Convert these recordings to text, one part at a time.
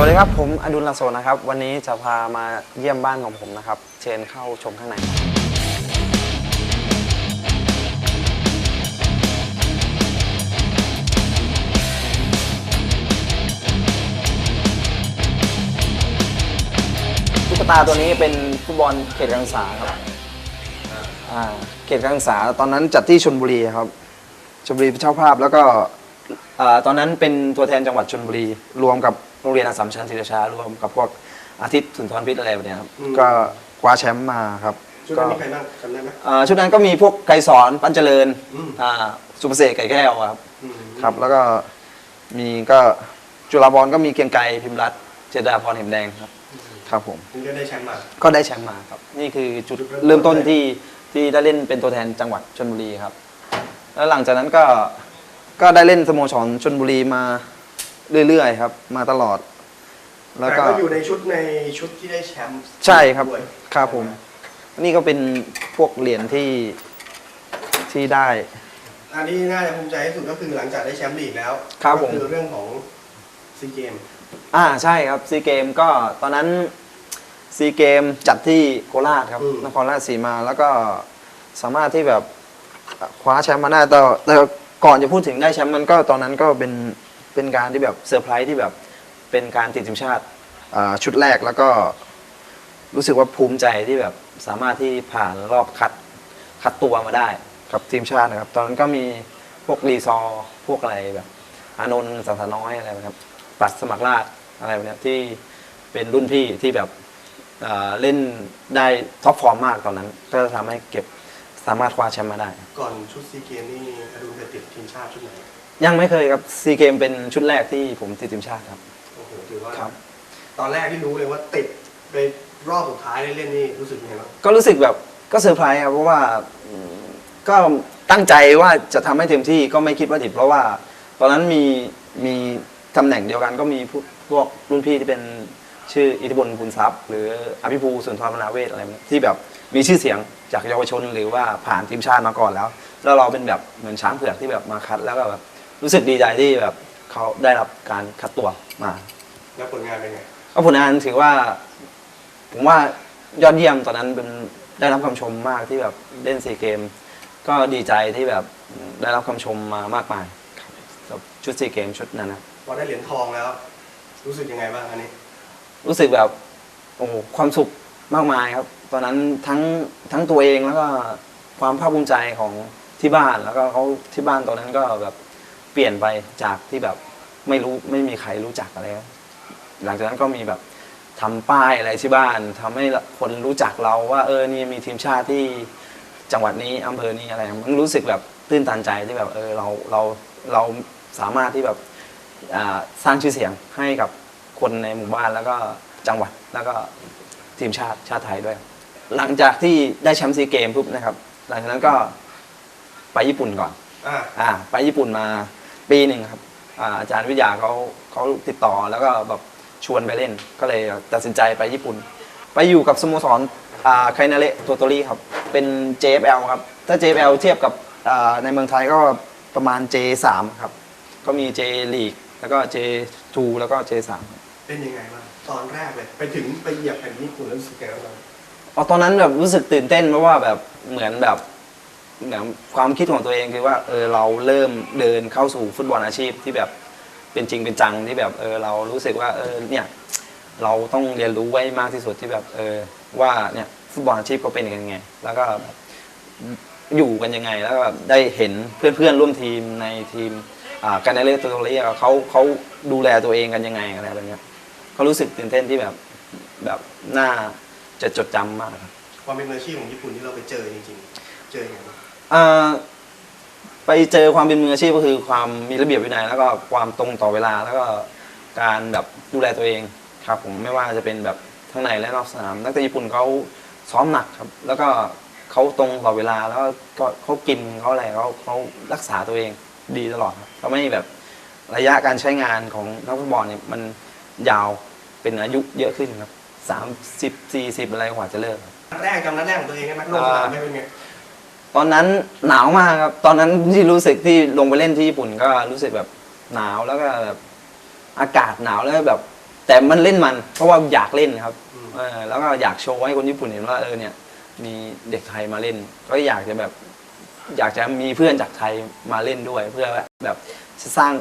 สวัสดีครับผมอดุลลาโซนะครับ วันนี้จะพามาเยี่ยมบ้านของผมนะครับ เชิญเข้าชมข้างในตุ๊กตาตัวนี้เป็นฟุตบอลเขตการศึกษาครับอ่าเขตการศึกษาตอนนั้นจัดที่ชนบุรีครับชนบุรีเป็นเจ้าภาพแล้วก็อ่าตอนนั้นเป็นตัวแทนจังหวัดชนบุรีรวมกับ โรงเรียนอัสสัมชัญศรีราชารวมกับพวกอาทิตย์สุนทรพิษอะไรแบบเนี้ยครับอืมก็คว้าแชมป์มาครับ ชุดก็นั้นมีใครบ้างจำได้ไหมอ่าชุดนั้นก็มีพวกไกรสอนปัญเจริญอืมอ่าสุภเสกไก่แก้วครับ อืมครับแล้วก็มีก็จุฬาบอลก็มีเกรียงไกรพิมพ์รัตน์เจษฎาพรเห็มแดงครับครับผม ถึงจะได้แชมป์มา ก็ได้แชมป์มาครับ นี่คือจุดจุดเริ่เริ่มมต้ต้นนที่ที่ได้เล่นเป็นตัวแทนจังหวัดชลบุรีครับ แล้วหลังจากนั้นก็ก็ได้เล่นสโมสรชลบุรีมา เรื่อยๆครับ มาตลอด แล้วแต่ก็ก็อยู่ในชุดในชุดที่ได้แชมป์ใช่ครับด้วยครับผม นี่ก็เป็นพวกเหรียญที่ที่ได้ อันที่น่าจะภูมิใจที่สุดก็คือหลังจากได้แชมป์ลีกแล้วครับผม ก็คือเรื่องของซีเกม อ่าใช่ครับซีเกมก็ตอนนั้นซีเกมจัดที่โคราชครับนครราชสีมาแล้วก็สามารถที่แบบคว้าแชมป์มาได้แต่แต่ก่อนจะพูดถึงได้แชมป์มันก็ตอนนั้นก็เป็น เป็นการที่แบบเซอร์ไพรส์ที่แบบเป็นการติดทีมชาติอ่าชุดแรกแล้วก็รู้สึกว่าภูมิใจที่แบบสามารถที่ผ่านรอบคัดคัดตัวมาได้กับทีมชาตินะครับ ตอนนั้นก็มีพวกรีซอร์พวกอะไรแบบอานนท์สังสาน้อยอะไรนะครับปัดสมัครราชอะไรแบบเนี้ยที่เป็นรุ่นพี่ที่แบบเอ่อเล่นได้ท็อปฟอร์มมากตอนนั้น ก็จะทำให้เก็บสามารถคว้าแชมป์มาได้ ก่อนชุดซีเกมนี่อดุลเคยติดทีมชาติชุดไหน ยังไม่เคยครับซีเกมเป็นชุดแรกที่ผมติดทีมชาติครับ โอ้โหถือว่าครับ ตอนแรกที่รู้เลยว่าติดไปรอบสุดท้ายได้เล่นนี่รู้สึกยังไงบ้างก็รู้สึกแบบก็เซอร์ไพรส์ครับเพราะว่าอืมก็ตั้งใจว่าจะทำให้เต็มที่ก็ไม่คิดว่าติด เพราะว่า ตอนนั้นมีมีตำแหน่งเดียวกันก็มีพวกพวกรุ่นพี่ที่เป็นชื่ออิทธิพลบุญทรัพย์ หรืออภิภูสุนทรมนาเวศอะไรแบบนี้ที่แบบมีชื่อเสียงจากเยาวชนหรือว่าผ่านทีมชาติมาก่อนแล้ว แล้วเราเป็นแบบเหมือนช้างเผือกที่แบบมาคัดแล้วก็แบบ รู้สึกดีใจที่แบบเขาได้รับการคัดตัวมาแล้วผลงานเป็นไงก็ผลงานถือว่า ผมว่ายอดเยี่ยมตอนนั้นเป็นได้รับคำชมมากที่แบบเล่นซีเกม ก็ดีใจที่แบบได้รับคำชมมามากมายครับสำหรับชุดซีเกมชุดนั้นนะพอได้เหรียญทองแล้ว รู้สึกยังไงบ้างอันนี้ รู้สึกแบบโอ้โหความสุขมากมายครับ ตอนนั้นทั้งทั้งตัวเองแล้วก็ความภาคภูมิใจของที่บ้านแล้วก็เขาที่บ้านตอนนั้นก็แบบ เปลี่ยนไปจากที่แบบไม่รู้ไม่มีใครรู้จักอะไรครับหลังจากนั้นก็มีแบบทำป้ายอะไรที่บ้านทำให้คนรู้จักเราว่า เออนี่มีทีมชาติที่จังหวัดนี้อำเภอนี้อะไร มันรู้สึกแบบตื้นตันใจที่แบบเออเราเราเราสามารถที่แบบอ่าสร้างชื่อเสียงให้กับคนในหมู่บ้านแล้วก็จังหวัดแล้วก็ทีมชาติชาติไทยด้วย หลังจากที่ได้แชมป์ซีเกมปุ๊บนะครับ หลังจากนั้นก็ไปญี่ปุ่นก่อนอ่าอ่าไปญี่ปุ่นมา ปีหนึ่งครับอ่าอาจารย์วิทยาเขาเขาติดต่อแล้วก็แบบชวนไปเล่น ก็เลยตัดสินใจไปญี่ปุ่น ไปอยู่กับสโมสรอ่าไคนาเระตัวโตรี่ครับเป็น JFL ครับ ถ้า JFL เทียบกับอ่าในเมืองไทยก็ประมาณ J3 ครับ ก็มี J League แล้วก็ J2 แล้วก็ J3 ครับเป็นยังไงบ้างตอนแรกเลย ไปถึงไปเหยียบแผ่นญี่ปุ่นแล้วรู้สึกไงบ้างอ๋อตอนนั้นแบบรู้สึกตื่นเต้นเพราะว่าแบบเหมือนแบบ เหมือนความคิดของตัวเองคือว่าเออเราเริ่มเดินเข้าสู่ฟุตบอลอาชีพที่แบบเป็นจริงเป็นจังที่แบบเออเรารู้สึกว่าเออเนี่ยเราต้องเรียนรู้ไว้มากที่สุดที่แบบเออว่าเนี่ยฟุตบอลอาชีพเขาเป็นยังไง แล้วก็อยู่กันยังไง แล้วก็แบบได้เห็นเพื่อนๆร่วมทีมในทีมการในเรื่องตัวเรียเขาเขาดูแลตัวเองกันยังไงอะไรแบบนี้เขารู้สึกตื่นเต้นที่แบบแบบน่าจะจดจำมากครับความเป็นมืออาชีพของญี่ปุ่นที่เราไปเจอจริงๆ เจออยังไงบ้าง อ่าไปเจอความเป็นมืออาชีพก็คือความมีระเบียบวินัยแล้วก็ความตรงต่อเวลาแล้วก็การแบบดูแลตัวเองครับ ผมไม่ว่าจะเป็นแบบทั้งในและนอกสนามนักเตะญี่ปุ่นเขาซ้อมหนักครับ แล้วก็เขาตรงต่อเวลาแล้วก็เขากินเขาอะไรเขาเขารักษาตัวเองดีตลอดครับเขาไม่แบบระยะการใช้งานของนักฟุตบอลเนี่ยมันยาวเป็นอายุเยอะขึ้นครับสามสิบสี่สิบอะไรกว่าจะเลิกครับนัดแรกจำนัดแรกของตัวเองได้ไหมลงสนามไม่เป็นไง ตอนนั้นหนาวมากครับ ตอนนั้นที่รู้สึกที่ลงไปเล่นที่ญี่ปุ่นก็รู้สึกแบบหนาวแล้วก็แบบอากาศหนาวแล้วก็แบบ แต่มันเล่นมัน เพราะว่าอยากเล่นครับอืมเออแล้วก็อยากโชว์ให้คนญี่ปุ่นเห็นว่าเออเนี่ย มีเด็กไทยมาเล่น ก็อยากจะแบบ อยากจะมีเพื่อนจากไทยมาเล่นด้วย เพื่อแบบจะสร้าง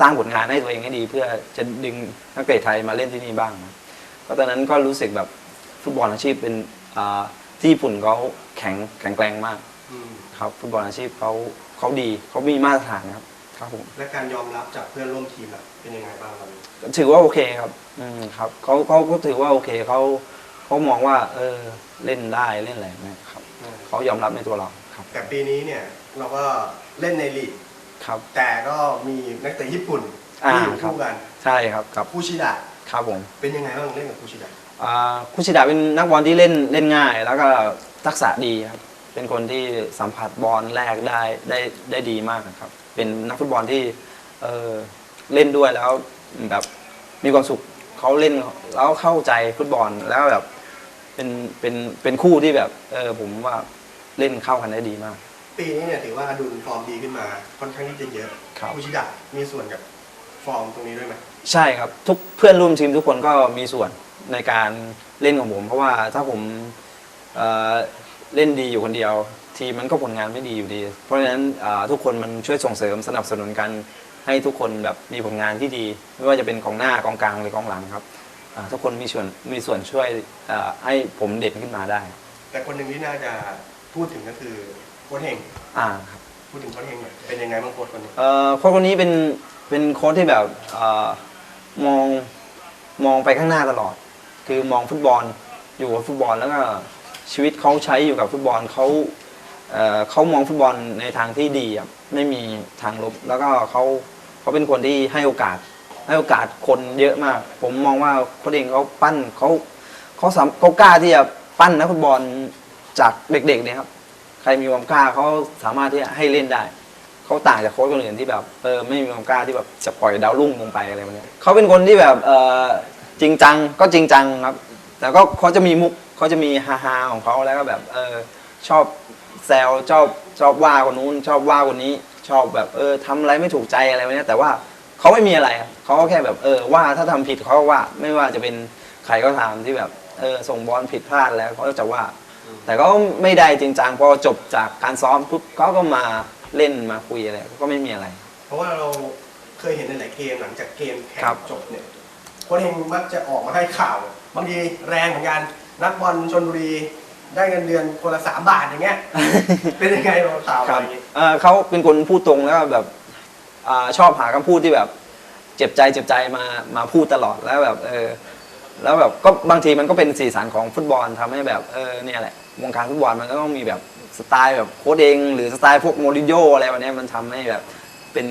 สร้างผลงานให้ตัวเองให้ดี เพื่อจะดึงนักเตะไทยมาเล่นที่นี่บ้างครับก็ตอนนั้นก็รู้สึกแบบฟุตบอลอาชีพเป็นอ่า ที่ญี่ปุ่นเขาแข็งแข็งแกร่งมากอืมครับฟุตบอลอาชีพเขาเขาดีเขามีมาตรฐานครับ ครับผมและการยอมรับจากเพื่อนร่วมทีมล่ะเป็นยังไงบ้างครับถือว่าโอเคครับ อืมครับเขาเขาก็ถือว่าโอเคเขาเขามองว่า เออเล่นได้เล่นอะไรนะครับเขายอมรับในตัวเราครับ แต่ปีนี้เนี่ยเราก็เล่นในลีกครับ แต่ก็มีนักเตะญี่ปุ่นอ่าที่อยู่ครับคู่กันใช่ครับกับคูชิดะครับผมเป็นยังไงบ้างเล่นกับคูชิดะ อ่าคุชิดะเป็นนักบอลที่เล่นเล่นง่าย แล้วก็ทักษะดีครับเป็นคนที่สัมผัสบอลแรกได้ได้ได้ดีมากครับ เป็นนักฟุตบอลที่เออเล่นด้วยแล้วแบบมีความสุขเขาเล่นแล้วเข้าใจฟุตบอลแล้วแบบเป็นเป็นเป็นคู่ที่แบบเออผมว่าเล่นเข้ากันได้ดีมาก ปีนี้เนี่ยถือว่าอดุลฟอร์มดีขึ้นมาค่อนข้างที่จะเยอะครับคูชิดะมีส่วนกับฟอร์มตรงนี้ด้วยไหม ใช่ครับทุกเพื่อนร่วมทีมทุกคนก็มีส่วนในการเล่นของผม เพราะว่าถ้าผมเอ่อเล่นดีอยู่คนเดียว ทีมมันก็ผลงานไม่ดีอยู่ดี เพราะฉะนั้นอ่าทุกคนมันช่วยส่งเสริมสนับสนุนกันให้ทุกคนแบบมีผลงานที่ดี ไม่ว่าจะเป็นกองหน้ากองกลางหรือกองหลังครับอ่าทุกคนมีส่วนมีส่วนช่วยอ่าให้ผมเด่นขึ้นมาได้แต่คนหนึ่งที่น่าจะพูดถึงก็คือโค้ชเฮงอ่าครับ พูดถึงโค้ชเฮงหน่อยเป็นยังไงบ้างโค้ชคนนี้ เอ่อโค้ชคนนี้เป็นเป็นโค้ชที่แบบเออ มองมองไปข้างหน้าตลอด คือมองฟุตบอลอยู่กับฟุตบอลแล้วก็ชีวิตเขาใช้อยู่กับฟุตบอลเขาเอ่อเขามองฟุตบอลในทางที่ดีครับไม่มีทางลบ แล้วก็เขาเขาเป็นคนที่ให้โอกาส ให้โอกาสคนเยอะมาก ผมมองว่าโค้ชเองเขาปั้นเขาเขาสามเขากล้าที่จะปั้นนักฟุตบอลจากเด็กๆเนี่ยครับใครมีความกล้าเขาสามารถที่จะให้เล่นได้ เขาต่างจากโค้ชคนอื่นที่แบบเออไม่มีความกล้าที่แบบจะปล่อยดาวรุ่งลงไปอะไรแบบเนี้ยเขาเป็นคนที่แบบเออจริงจังก็จริงจังครับ แต่ก็เขาจะมีมุกเขาจะมีฮาฮาของเขาแล้วก็แบบเออชอบแซวชอบชอบว่าคนนู้น ชอบว่าคนนี้ ชอบแบบเออทำอะไรไม่ถูกใจอะไรแบบเนี้ยแต่ว่าเขาไม่มีอะไรครับเขาก็แค่แบบเออว่าถ้าทำผิดเขาก็ว่าไม่ว่าจะเป็นใครก็ตามที่แบบเออส่งบอลผิดพลาดแล้วเขาก็จะว่า แต่ก็ไม่ได้จริงจังพอจบจากการซ้อมปุ๊บเขาก็มา เล่นมาคุยอะไรก็ไม่มีอะไร เพราะว่าเราเคยเห็นในหลายๆเกมหลังจากเกมแข่งครับ จบเนี่ยโค้ชเฮงมักจะออกมาให้ข่าว บางทีแรงเหมือนกันนักบอลชนบุรีได้เงินเดือนคนละสามบาทอย่างเงี้ย เป็นยังไงเราข่าวคอะรัไรบอย่างงี้เอ่อเขาเป็นคนพูดตรงแล้วก็แบบอาชอบหาคำพูดที่แบบ เจ็บใจเจ็บใจมามาพูดตลอดแล้วแบบเออแล้วแบบก็บางทีมันก็เป็นสีสันของฟุตบอลทำให้แบบเออเนี่ยแหละวงการฟุตบอลมันก็ต้องมีแบบ สไตล์แบบโค้ชเอง หรือสไตล์พวกโมริโญ่อะไรแบบนี้มันทำให้แบบเป็น